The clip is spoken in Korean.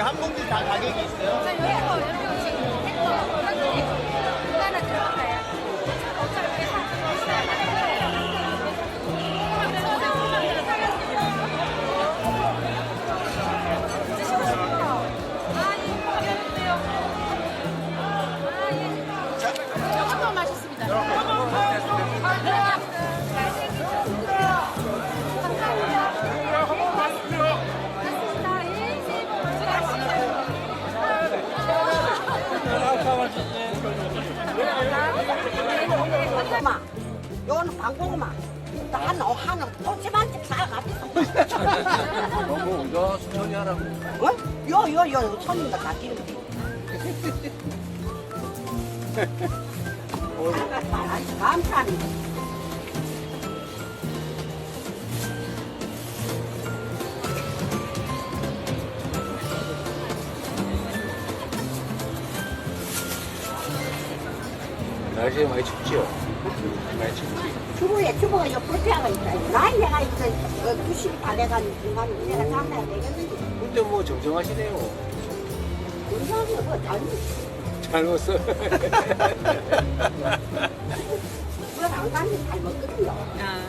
여기 한 봉지 다 가격이 있어요? 자, 이거 이렇게 지금 햄버 한국이 이거 고구마, 요거는 방고구마. 한, 어, 한은 꼬치만집 살아갔어. 너무 이거 천천히 하라고. 어? 요, 요, 요, 손님들 다 기름. 감사합니다. 날씨가 많이 춥지요? 많이 춥지. 주부에 주부가 요 불태가 있다. 나이 내가 있어. 어, 90다 돼가지고 중간에 내가 장난 되겠는데. 근데 뭐 정정하시네요. 운동이 뭐 잘못. 잘못 써. 그걸 안 가면 잘 먹거든요. 아.